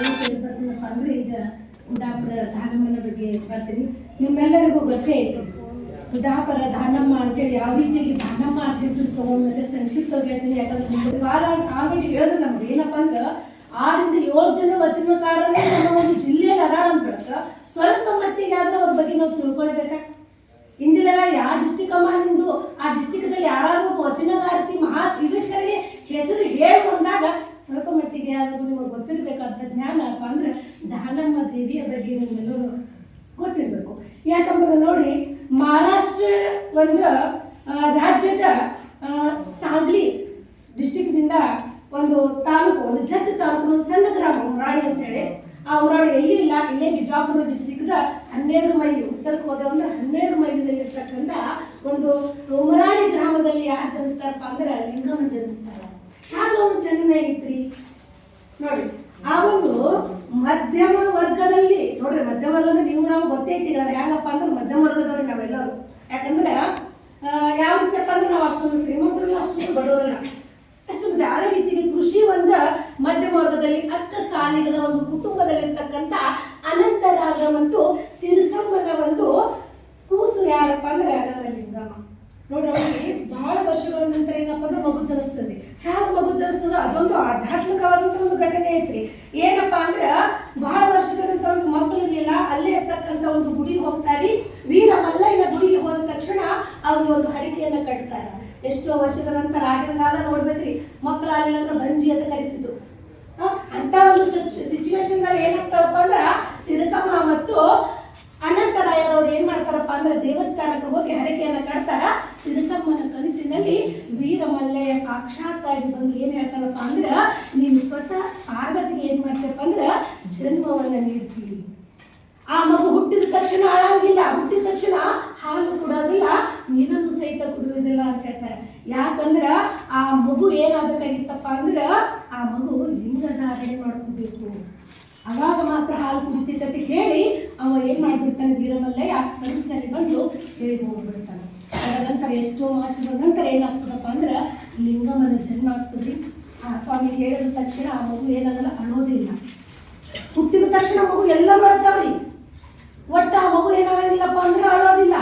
ಏನು ಬರ್ತೀನಪ್ಪ ಅಂದರೆ ಈಗ ಉಡಾಪುರ ದಾನಮ್ಮನ ಬಗ್ಗೆ ಬರ್ತೀನಿ. ನಿಮ್ಮೆಲ್ಲರಿಗೂ ಗೊತ್ತೇ ಇತ್ತು ಉದಾಪರ ದಾನಮ್ಮ ಅಂತೇಳಿ ಯಾವ ರೀತಿಯಾಗಿ ದಾನಮ್ಮ ಅಂತ ಹೆಸರು ತಗೊಂಡ್ಮೇಲೆ ಸಂಕ್ಷಿಪ್ತವಾಗಿ ಹೇಳ್ತೀನಿ. ಯಾಕಂದ್ರೆ ಆಲ್ರೆಡಿ ಹೇಳಿದ್ರು ನಮ್ಗೆ ಏನಪ್ಪ ಅಂದ್ರೆ ಆರಿಂದ ಏಳು ಜನ ವಚನಕಾರರೇ ನಮ್ಮ ಒಂದು ಜಿಲ್ಲೆಯಲ್ಲಿ ಅದಾರ ಅಂತ ಸ್ವಲ್ಪ ಮಟ್ಟಿಗೆ ಆದ್ರೆ ಅವ್ರ ಬಗ್ಗೆ ನಾವು ತಿಳ್ಕೊಳ್ಬೇಕಾ? ಇಂದಿಲೆಲ್ಲ ಯಾವ ಡಿಸ್ಟಿಕ್ ಅಮ್ಮ ನಿಂದು ಆ ಡಿಸ್ಟಿಕ್ದಲ್ಲಿ ಯಾರಾದ್ರೂ ಒಬ್ಬ ವಚನಗಾರ್ತಿ ಮಹಾ ಹೆಸರು ಹೇಳು ಅಂದಾಗ ಸ್ವಲ್ಪ ಮಟ್ಟಿಗೆ ಯಾರಾದರೂ ನಿಮಗೆ ಗೊತ್ತಿರಬೇಕಾದ ಜ್ಞಾನ ಅಪ್ಪ ಅಂದ್ರೆ ದಾನಮ್ಮ ದೇವಿಯ ಬಗ್ಗೆ ನಿಮ್ಮೆಲ್ಲರೂ ಗೊತ್ತಿರಬೇಕು. ಯಾಕಂದ್ರೆ ನೋಡಿ, ಮಹಾರಾಷ್ಟ್ರ ಒಂದು ರಾಜ್ಯದ ಸಾಂಗ್ಲಿ ಡಿಸ್ಟಿಕ್ನಿಂದ ಒಂದು ತಾಲೂಕು, ಒಂದು ಜತ್ ತಾಲೂಕು ಒಂದು ಸಣ್ಣ ಗ್ರಾಮ ಉಮ್ರಾಣಿ ಅಂತೇಳಿ. ಆ ಉಮ್ರಾಣಿ ಎಲ್ಲಿ ಇಲ್ಲ, ಇಲ್ಲೇ ಬಿಜಾಪುರ ಡಿಸ್ಟಿಕ್ದ ಹನ್ನೆರಡು ಮೈಲಿ, ಉತ್ತರಕ್ಕೆ ಹೋದ ಒಂದು ಹನ್ನೆರಡು ಮೈಲಿನಲ್ಲಿ ಇರ್ತಕ್ಕಂಥ ಒಂದು ಉಮರಾಣಿ ಗ್ರಾಮದಲ್ಲಿ ಯಾರು ಜನಿಸ್ತಾರಪ್ಪ ಅಂದ್ರೆ ಲಿಂಗಮ್ಮ ಜನಿಸ್ತಾರ. ಹ್ಯಾಂಗ ಅವ್ರು ಜನ್ಮ ಐತ್ರಿ ನೋಡಿ. ಆ ಒಂದು ಮಧ್ಯಮ ವರ್ಗದಲ್ಲಿ ನೋಡ್ರಿ ಮಧ್ಯಮ ವರ್ಗದ ನೀವು ನಾವು ಗೊತ್ತೈತಿ ನಾವು ಹೆಂಗಪ್ಪ ಅಂದ್ರೆ ಮಧ್ಯಮ ವರ್ಗದವ್ರಿ ನಾವೆಲ್ಲರೂ. ಯಾಕಂದ್ರೆ ಯಾವ ರೀತಿಯಪ್ಪ ಅಂದ್ರೆ ನಾವು ಅಷ್ಟೊಂದು ಶ್ರೀಮಂತರಲ್ಲ ಅಷ್ಟೊಂದು ಬಡವರಲ್ಲ. ಅಷ್ಟು ಯಾವ ರೀತಿಗೆ ಕೃಷಿ ಒಂದು ಮಧ್ಯಮ ವರ್ಗದಲ್ಲಿ ಅಕ್ಕ ಸಾಲಿಗದ ಒಂದು ಕುಟುಂಬದಲ್ಲಿರ್ತಕ್ಕಂಥ ಅನಂತರಾಗ ಮತ್ತು ಸಿರಿಸಮ್ಮನ ಒಂದು ಕೂಸು ಯಾರಪ್ಪ ಅಂದ್ರೆ ನಮ್ಮ ಲಿಂಗಮ್ಮ ನೋಡಿ ಅವರಿಗೆ ಬಹಳ ವರ್ಷಗಳ ನಂತರ ಏನಪ್ಪ ಅಂದ್ರೆ ಮಗು ಜನಿಸ್ತದ ಅದೊಂದು ಆಧ್ಯಾತ್ಮಿಕವಾದಂತ ಒಂದು ಘಟನೆ ಐತ್ರಿ ಏನಪ್ಪಾ ಅಂದ್ರೆ ಬಹಳ ವರ್ಷಗಳ ನಂತರ ಅವ್ರಿಗೆ ಮಕ್ಕಳು ಇರ್ಲಿಲ್ಲ ಅಲ್ಲೇ ಇರ್ತಕ್ಕಂಥ ಒಂದು ಗುಡಿಗೆ ಹೋಗ್ತಾರೆ ವೀರ ಮಲ್ಲಯ್ಯನ ಗುಡಿಗೆ ಹೋದ ತಕ್ಷಣ ಅವ್ರಿಗೆ ಒಂದು ಹಡಿಕೆಯನ್ನ ಕಟ್ತಾರೆ ಎಷ್ಟೋ ವರ್ಷಗಳ ನಂತರ ಆಗಿನ ಕಾಲ ನೋಡ್ಬೇಕ್ರಿ ಮಕ್ಕಳು ಆಗಲಿಲ್ಲ ಅಂದ್ರೆ ಗಂಜಿ ಅಂತ ಕರಿತಿದ್ರು ಆ, ಅಂತ ಒಂದು ಸಿಚುವೇಶನ್ನಲ್ಲಿ ಏನಾಗ್ತಾವಪ್ಪ ಅಂದ್ರೆ ಸಿರಸಮ್ಮ ಮತ್ತು ಅನಂತರಾಯರವ್ರು ಏನ್ ಮಾಡ್ತಾರಪ್ಪ ಅಂದ್ರೆ ದೇವಸ್ಥಾನಕ್ಕೆ ಹೋಗಿ ಹರಕೆಯನ್ನ ಕಟ್ತಾರ ಸಿರಸಮ್ಮನ ಕನಸಿನಲ್ಲಿ ವೀರ ಮಲ್ಲಯ್ಯ ಸಾಕ್ಷಾತ್ತಾಗಿ ಬಂದು ಏನ್ ಹೇಳ್ತಾರಪ್ಪ ಅಂದ್ರೆ ನೀನು ಸ್ವತಃ ಪಾರ್ವತಿಗೆ ಏನ್ ಮಾಡ್ತೀರಪ್ಪ ಅಂದ್ರೆ ಜನ್ಮವನ್ನ ನೀಡ್ತೀರಿ ಆ ಮಗು ಹುಟ್ಟಿದ ತಕ್ಷಣ ಅಳಂಗಿಲ್ಲ ಹುಟ್ಟಿದ ತಕ್ಷಣ ಹಾಲು ಕೊಡೋದಿಲ್ಲ ನೀರನ್ನು ಸಹಿತ ಹೇಳ್ತಾರೆ. ಯಾಕಂದ್ರ ಆ ಮಗು ಏನಾಗಬೇಕಾಗಿತ್ತಪ್ಪ ಅಂದ್ರ ಆ ಮಗು ಲಿಂಗಧಾರಣೆ ಮಾಡ್ಕೋಬೇಕು. ಅವಾಗ ಮಾತ್ರ ಹಾಲು ಕುಡಿತೈತೆ ಹೇಳಿ ಅವ ಏನ್ ಮಾಡ್ಬಿಡ್ತಾನೆ ವೀರಮಲ್ಲಯ್ಯ ಕನಸಿನಲ್ಲಿ ಬಂದು ಹೇಳಿ ಹೋಗ್ಬಿಡ್ತಾನೆ. ಅದರ ನಂತರ ಎಷ್ಟೋ ಮಾಸದ ನಂತರ ಏನಾಗ್ತದಪ್ಪ ಅಂದ್ರೆ ಲಿಂಗಮನ ಜನ್ಮ ಆಗ್ತದೆ. ಆ ಸ್ವಾಮಿ ಹೇಳಿದ ತಕ್ಷಣ ಆ ಮಗು ಏನಾಗಲ್ಲ ಅಳೋದಿಲ್ಲ ಹುಟ್ಟಿದ ತಕ್ಷಣ ಮಗು ಎಲ್ಲ ಮಾಡ್ತಾವ್ರಿ ಒಟ್ಟ ಆ ಮಗು ಏನಾಗಂಗಿಲ್ಲಪ್ಪ ಅಂದ್ರೆ ಅಳೋದಿಲ್ಲ.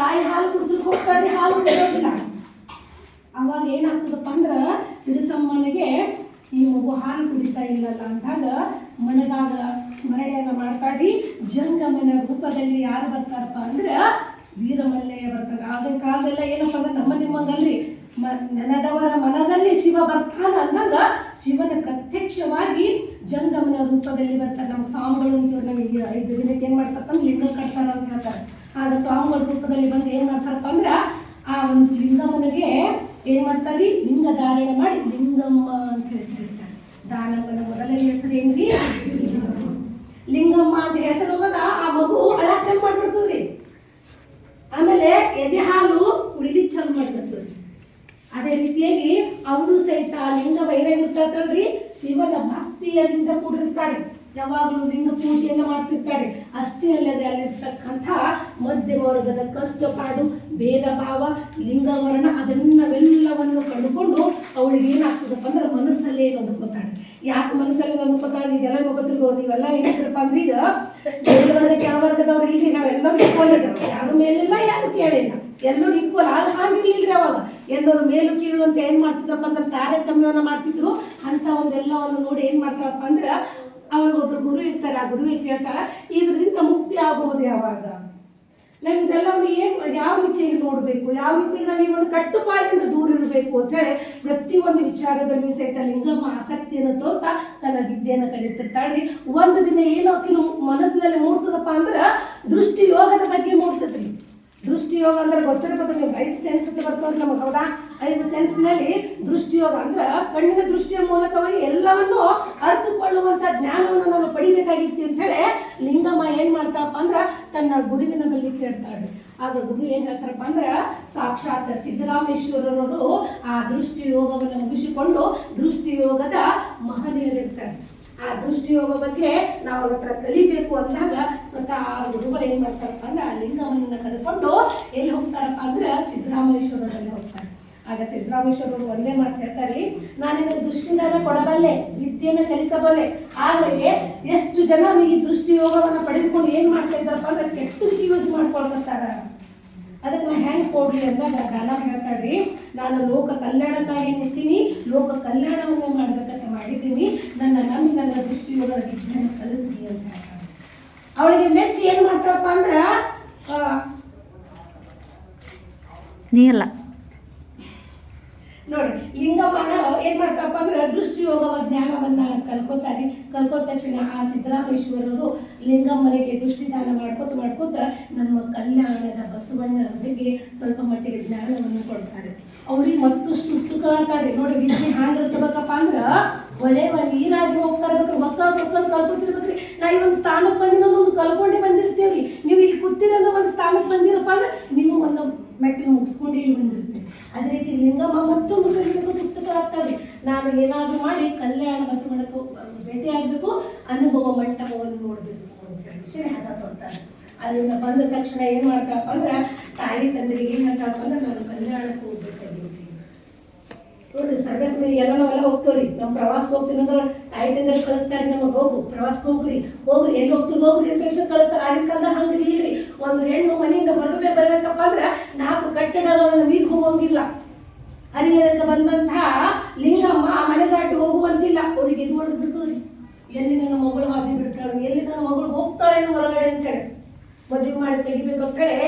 ತಾಯಿ ಹಾಲು ಕುಡಿಸಕ್ ಹೋಗ್ತಾರೆ ಹಾಲು ಕುಡಿಯೋದಿಲ್ಲ ಅವಾಗ ಏನಾಗ್ತದಪ್ಪ ಅಂದ್ರೆ ಸಿರಿಸಮ್ಮನಿಗೆ ಈ ಮಗು ಹಾಲು ಕುಡಿತಾ ಇಲ್ಲಲ್ಲ ಅಂದಾಗ ಮನದಾಗ ಸ್ಮರಣೆಯನ್ನು ಮಾಡ್ತಾಡಿ ಜಂಗಮನ ರೂಪದಲ್ಲಿ ಯಾರು ಬರ್ತಾರಪ್ಪ ಅಂದ್ರೆ ವೀರಮಲ್ಲಯ್ಯ ಬರ್ತಾರೆ ಆಗಿನ ಕಾಲದಲ್ಲ ಏನಪ್ಪ ಅಂದ್ರೆ ನಮ್ಮ ನಿಮ್ಮಂಗಲ್ರಿ. ಮ, ನನದವರ ಮನದಲ್ಲಿ ಶಿವ ಬರ್ತಾನ ಅಂದಾಗ ಶಿವನ ಪ್ರತ್ಯಕ್ಷವಾಗಿ ಜಂಗಮನ ರೂಪದಲ್ಲಿ ಬರ್ತಾರೆ ನಮ್ಮ ಸ್ವಾಮಿಗಳು ಅಂತ ನಮಗೆ ಐದು ದಿನಕ್ಕೆ ಏನು ಮಾಡ್ತಾರಪ್ಪ ಅಂದ್ರೆ ಲಿಂಗ ಕಟ್ತಾರ ಅಂತ ಹೇಳ್ತಾರೆ. ಆಗ ಸ್ವಾಮಿಗಳ ರೂಪದಲ್ಲಿ ಬಂದು ಏನು ಮಾಡ್ತಾರಪ್ಪ ಅಂದ್ರೆ ಆ ಒಂದು ಲಿಂಗಮ್ಮನಿಗೆ ಏನು ಮಾಡ್ತಾರೆ ಲಿಂಗ ಧಾರಣೆ ಮಾಡಿ ಲಿಂಗಮ್ಮ ಅಂತ ಹೆಸರಿಡ್ತಾರೆ ದಾನಮ್ಮನ ಮೊದಲನೇ ಹೆಸರು ಏನ್ರಿ? ಲಿಂಗಮ್ಮ ಅಂತ ಹೆಸರು ಹೋಗೋದ ಆ ಮಗು ಅಳ ಚಂದ ಮಾಡ್ಬಿಡ್ತದ್ರಿ. ಆಮೇಲೆ ಎದೆ ಹಾಲು ಕುಡಿಲಿಕ್ಕೆ ಚಂದ ಮಾಡ್ಬಿಡ್ತದ್ರಿ. ಅದೇ ರೀತಿಯಾಗಿ ಅವಳು ಸಹಿತ ಲಿಂಗ ಏನಾಗಿರ್ತಾಳ್ರಿ ಶಿವನ ಭಕ್ತಿಯದಿಂದ ಕೂಡಿರ್ತಾಳೆ. ಯಾವಾಗಲೂ ನಿನ್ನ ಪೂಜೆಯನ್ನು ಮಾಡ್ತಿರ್ತಾರೆ. ಅಷ್ಟೇ ಅಲ್ಲದೆ ಅಲ್ಲಿರ್ತಕ್ಕಂಥ ಮಧ್ಯಮ ವರ್ಗದ ಕಷ್ಟಪಾಡು ಭೇದ ಭಾವ ಲಿಂಗವರ್ಣ ಅದನ್ನೆಲ್ಲವನ್ನು ಕಂಡುಕೊಂಡು ಅವಳಿಗೆ ಏನಾಗ್ತದಪ್ಪ ಅಂದ್ರೆ ಮನಸ್ಸಲ್ಲೇ ನೊಂದ್ಕೋತಾಳೆ ಯಾಕೆ ಮನಸ್ಸಲ್ಲಿ ನೊಂದ್ಕೋತಾಳೆ ಇದೆಲ್ಲ ಗೊತ್ತಿಲ್ವೋ? ನೀವೆಲ್ಲ ಏನಿದ್ರಪ್ಪ ಅಂದ್ರೆ ಈಗ ವರ್ಗಕ್ಕೆ ಯಾವ ವರ್ಗದವ್ರು ಇಲ್ಲಿ ನಾವೆಲ್ಲರೂ ಈಕ್ವಲ್ ಇದ್ದಾವೆ. ಯಾರು ಮೇಲಿಲ್ಲ, ಯಾರು ಕೇಳಿಲ್ಲ. ಎಲ್ಲರೂ ಈಕ್ವಲ್ ಆಗ ಆಗಿರ್ಲಿಲ್ಲ ಅವಾಗ. ಎಲ್ಲರೂ ಮೇಲು ಕೀಳು ಅಂತ ಏನು ಮಾಡ್ತಿದ್ರಪ್ಪ ಅಂದ್ರೆ ತಾರತಮ್ಯವನ್ನು ಮಾಡ್ತಿದ್ರು. ಅಂತ ಒಂದೆಲ್ಲವನ್ನು ನೋಡಿ ಏನು ಮಾಡ್ತಾರಪ್ಪ ಅಂದ್ರೆ ಅವಳಿಗೊಬ್ರು ಗುರು ಇರ್ತಾರೆ, ಆ ಗುರುವಿಗೆ ಕೇಳ್ತಾಳೆ ಇದರಿಂದ ಮುಕ್ತಿ ಆಗಬಹುದು ಯಾವಾಗ? ನಾವು ಇದೆಲ್ಲವನ್ನು ಏನು ಯಾವ ರೀತಿಯಾಗಿ ನೋಡಬೇಕು? ಯಾವ ರೀತಿಯಾಗಿ ನಾವು ಈ ಒಂದು ಕಟ್ಟುಪಾಡಿಂದ ದೂರ ಇರಬೇಕು ಅಂತ ಹೇಳಿ ಪ್ರತಿಯೊಂದು ವಿಚಾರದಲ್ಲಿಯೂ ಸಹಿತ ಲಿಂಗಮ್ಮ ಆಸಕ್ತಿಯನ್ನು ತೋರ್ತಾ ತನ್ನ ವಿದ್ಯೆಯನ್ನು ಕಲಿತಿರ್ತಾಳ್ರಿ ಒಂದು ದಿನ ಏನೋ ಮನಸ್ಸಿನಲ್ಲಿ ಮೂಡ್ತದಪ್ಪ ಅಂದ್ರೆ ದೃಷ್ಟಿ ಯೋಗದ ಬಗ್ಗೆ ಮೂಡ್ತದ್ರಿ. ದೃಷ್ಟಿ ಯೋಗ ಅಂದ್ರೆ ಗೊತ್ತಿರಬಹುದು ನಿಮ್ಗೆ ಐದು ಸೆನ್ಸ್ ಅಂತ ಬರ್ತವ್ರಿ ನಮಗೆ, ಹೌದಾ? ಐದು ಸೆನ್ಸ್ನಲ್ಲಿ ದೃಷ್ಟಿ ಯೋಗ ಅಂದ್ರೆ ಕಣ್ಣಿನ ದೃಷ್ಟಿಯ ಮೂಲಕವಾಗಿ ಎಲ್ಲವನ್ನು ಅರ್ಥಕೊಳ್ಳುವಂತ ಜ್ಞಾನವನ್ನು ನಾನು ಪಡಿಬೇಕಾಗಿತ್ತು ಅಂತ ಹೇಳಿ ಲಿಂಗಮ್ಮ ಏನ್ ಮಾಡ್ತಾಪ್ಪ ಅಂದ್ರೆ ತನ್ನ ಗುರುವಿನದಲ್ಲಿ ಕೇಳ್ತಾಳೆ ಆಗ ಗುರು ಏನ್ ಹೇಳ್ತಾರಪ್ಪ ಅಂದ್ರೆ ಸಾಕ್ಷಾತ್ ಸಿದ್ದರಾಮೇಶ್ವರರು ಆ ದೃಷ್ಟಿ ಯೋಗವನ್ನು ಮುಗಿಸಿಕೊಂಡು ದೃಷ್ಟಿ ಯೋಗದ ಮಹನೀಯರಿರ್ತಾರೆ. ಆ ದೃಷ್ಟಿಯೋಗ ಬಗ್ಗೆ ನಾವು ಅವ್ರ ಹತ್ರ ಕಲಿಬೇಕು ಅಂದಾಗ ಸ್ವತಃ ಆ ಗುರುಗಳು ಏನ್ ಮಾಡ್ತಾರಪ್ಪ ಅಂದ್ರೆ ಆ ಲಿಂಗವನ್ನ ಕರ್ಕೊಂಡು ಎಲ್ಲಿ ಹೋಗ್ತಾರಪ್ಪ ಅಂದ್ರೆ ಸಿದ್ದರಾಮೇಶ್ವರದಲ್ಲಿ ಹೋಗ್ತಾರೆ. ಆಗ ಸಿದ್ದರಾಮೇಶ್ವರರು ಒಂದೇ ಮಾತು ಹೇಳ್ತಾರೆ ನಾನಿನ ದೃಷ್ಟಿದಾನ ಕೊಡಬಲ್ಲೆ, ವಿದ್ಯೆಯನ್ನು ಕಲಿಸಬಲ್ಲೆ ಆದರೆ ಎಷ್ಟು ಜನ ಈ ದೃಷ್ಟಿ ಯೋಗವನ್ನು ಪಡೆದುಕೊಂಡು ಏನ್ ಮಾಡ್ತಾ ಇದ್ದಾರಪ್ಪ ಅಂದ್ರೆ ಕೆಟ್ಟದಕ್ಕೆ ಯೂಸ್ ಮಾಡ್ಕೊಳ್ತಾರ ಅದಕ್ಕೆ ನಾ ಹೆಂಗೆ ಕೊಡ್ರಿ ಅಂದಾಗ ಗಾನ ಹೇಳ್ತಾಳ್ರಿ, ನಾನು ಲೋಕ ಕಲ್ಯಾಣಕ್ಕಾಗಿ ಇರ್ತೀನಿ ಲೋಕ ಕಲ್ಯಾಣವನ್ನೇ ಮಾಡ್ಬೇಕಂತ ಮಾಡಿದ್ದೀನಿ. ನನ್ನ ನಮ್ಮಿ ನನ್ನ ದೃಷ್ಟಿಯೋಗದ ವಿಜ್ಞಾನ ಕಲಿಸ್ರಿ ಅಂತ ಅವಳಿಗೆ ಮೆಚ್ಚಿ ಏನು ಮಾಡ್ತಾಳಪ್ಪ ಅಂದ್ರೆ ಆ, ನೀ ಅಲ್ಲ. ನೋಡಿ ಲಿಂಗಮ್ಮನ ಏನ್ ಮಾಡ್ತಾರಪ್ಪ ಅಂದ್ರೆ ದೃಷ್ಟಿಯೋಗವ ಜ್ಞಾನವನ್ನ ಕಲ್ಕೋತಾರೆ ಕಲ್ಕೋತ ತಕ್ಷಣ ಆ ಸಿದ್ದರಾಮೇಶ್ವರರು ಲಿಂಗಮ್ಮನಿಗೆ ದೃಷ್ಟಿದಾನ ಮಾಡ್ಕೋತ ಮಾಡ್ಕೋತ ನಮ್ಮ ಕಲ್ಯಾಣದ ಬಸವಣ್ಣನ ಬಗ್ಗೆ ಸ್ವಲ್ಪ ಮಟ್ಟಿಗೆ ಜ್ಞಾನವನ್ನು ಕೊಡ್ತಾರೆ. ಅವ್ರಿಗೆ ಮತ್ತಷ್ಟು ಉತ್ಸುಕರಾಗ್ತಾರೆ ನೋಡಿ ವಿದ್ಯೆ ಹ್ಯಾಂಗಿರ್ತಬೇಕಪ್ಪ ಅಂದ್ರೆ ಒಳ್ಳೆಯ ನೀರಾಗಿ ಹೋಗ್ತಾ ಇರ್ಬೇಕು ಹೊಸ ಹೊಸ ಕಲ್ಕೋತಿರ್ಬೇಕ್ರಿ. ನಾ ಈ ಒಂದು ಸ್ಥಾನಕ್ಕೆ ಬಂದಿನ ಒಂದು ಕಲ್ಕೊಂಡೇ ಬಂದಿರ್ತೇವ್ರಿ. ನೀವು ಇಲ್ಲಿ ಕೂತಿರೋದು ಒಂದು ಸ್ಥಾನಕ್ಕೆ ಬಂದಿರಪ್ಪ ಅಂದ್ರೆ ನೀವು ಒಂದು ಮೆಟ್ಟಿಲು ಮುಗಿಸ್ಕೊಂಡು ಇಲ್ಲಿ ಅದೇ ರೀತಿ ಲಿಂಗಮ್ಮ ಮತ್ತೊಂದು ಕಲಿಬೇಕು ಪುಸ್ತಕ ಆಗ್ತಾವ್ರಿ ನಾನು ಏನಾದರೂ ಮಾಡಿ ಕಲ್ಯಾಣ ಬಸವಣ್ಣಕ್ಕೆ ಭೇಟಿ ಆಗಬೇಕು, ಅನುಭವ ಮಂಟಪವನ್ನು ನೋಡಬೇಕು ಅಂತ ವಿಷಯ ಹಠ ಕೊಡ್ತಾರೆ. ಅಲ್ಲಿಂದ ಬಂದ ತಕ್ಷಣ ಏನು ಮಾಡ್ತಾರಪ್ಪ ಅಂದ್ರೆ, ತಾಯಿ ತಂದೆಗೆ ಏನು ಅಂದ್ರೆ, ನಾನು ಕಲ್ಯಾಣಕ್ಕೆ ಹೋಗ್ಬೇಕಾಗಿರ್ತೀನಿ ನೋಡ್ರಿ ಸರ್ಗಸ್ ಮೇಲೆ ಎಲ್ಲ ನಾವೆಲ್ಲ ಹೋಗ್ತೇವ್ರಿ. ನಮ್ಮ ಪ್ರವಾಸಕ್ಕೆ ಹೋಗ್ತೀನಿ ಅಂದ್ರೆ ತಾಯಿ ತಂದೆ ಕಳಿಸ್ತಾರೆ ನಮಗೆ ಹೋಗು ಪ್ರವಾಸಕ್ಕೆ ಹೋಗ್ರಿ. ಹೋಗ್ರಿ, ಎಲ್ಲಿ ಹೋಗ್ತೀವಿ ಹೋಗ್ರಿ ಅಂತ ತಕ್ಷಣ ಕಳಿಸ್ತಾರೆ. ಆಗಿನ ಕಾಲದಾಗ ಇಲ್ರಿ ಒಂದು ಹೆಣ್ಣು ಮನೆಯಿಂದ ಹೊರಗಡೆ ಬರಬೇಕಪ್ಪ ಅಂದ್ರೆ ನಾಲ್ಕು ಕಟ್ಟಡಗಳನ್ನು ಮೀರಿ ಹೋಗೋಂಗಿಲ್ಲ. ಹರಿಹರಕ್ಕೆ ಬಂದಂತಹ ಲಿಂಗಮ್ಮ ಆ ಮನೆ ದಾಟಿ ಹೋಗುವಂತಿಲ್ಲ. ಅವ್ರಿಗೆ ಇದು ಹೊಡೆದು ಬಿಡ್ತದ್ರಿ. ಎಲ್ಲಿ ನನ್ನ ಮಗಳು ಹಾಕಿ ಬಿಡ್ತಾಳೆ, ಎಲ್ಲಿ ನನ್ನ ಮಗಳು ಹೋಗ್ತಾಳೆ ಹೊರಗಡೆ ಅಂತೇಳಿ ಮದುವೆ ಮಾಡಿ ತೆಗಿಬೇಕು ಅಂತೇಳಿ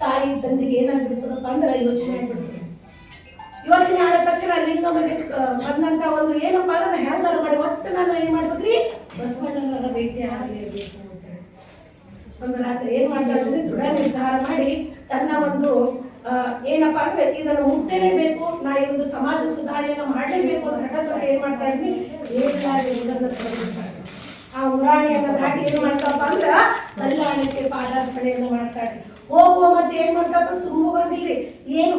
ತಾಯಿ ತಂದೆಗೆ ಏನಾಗ್ಬಿಡ್ತದಪ್ಪ ಅಂದ್ರೆ ಯೋಚನೆ ಆಗ್ಬಿಡ್ತದೆ. ಯೋಚನೆ ಆದ ತಕ್ಷಣ ಲಿಂಗಮ್ಮಗೆ ಆ, ಬಂದಂತ ಒಂದು ಏನಪ್ಪ ಅಂದ್ರೆ ಹೆಂಗಾರ ಮಾಡಿ ಒಟ್ಟು ನಾನು ಏನ್ ಮಾಡ್ಬೇಕ್ರಿ? ಬಸವಣ್ಣನ ಭೇಟಿ ಆಗಲೇಬೇಕು ಅಂತ. ಒಂದು ರಾತ್ರಿ ಏನ್ ಮಾಡ್ತಾರೆ ದೃಢ ನಿರ್ಧಾರ ಮಾಡಿ ತನ್ನ ಒಂದು ಏನಪ್ಪ ಅಂದ್ರೆ ಇದನ್ನು ಮುಟ್ಟಲೇಬೇಕು ನಾ ಒಂದು ಸಮಾಜ ಸುಧಾರಣೆಯನ್ನು ಮಾಡಲೇಬೇಕು ಅಂತ ಹಠ ತರ ಏನ್ ಮಾಡ್ತಾ ಇದ್ವಿ? ಆ ಉರಾಣಿಯನ್ನ ದಾಟಿ ಏನ್ ಮಾಡ್ತಪ್ಪ ಅಂದ್ರ ಕಲ್ಯಾಣಕ್ಕೆ ಪಾದಾರ್ಪಣೆಯನ್ನು ಮಾಡ್ತಾರೆ ಹೋಗುವ ಮತ್ತೆ ಏನ್ ಮಾಡ್ತಪ್ಪ? ಸುಮ್ಮ ಹೋಗಂಗಿಲ್ರಿ ಏನ್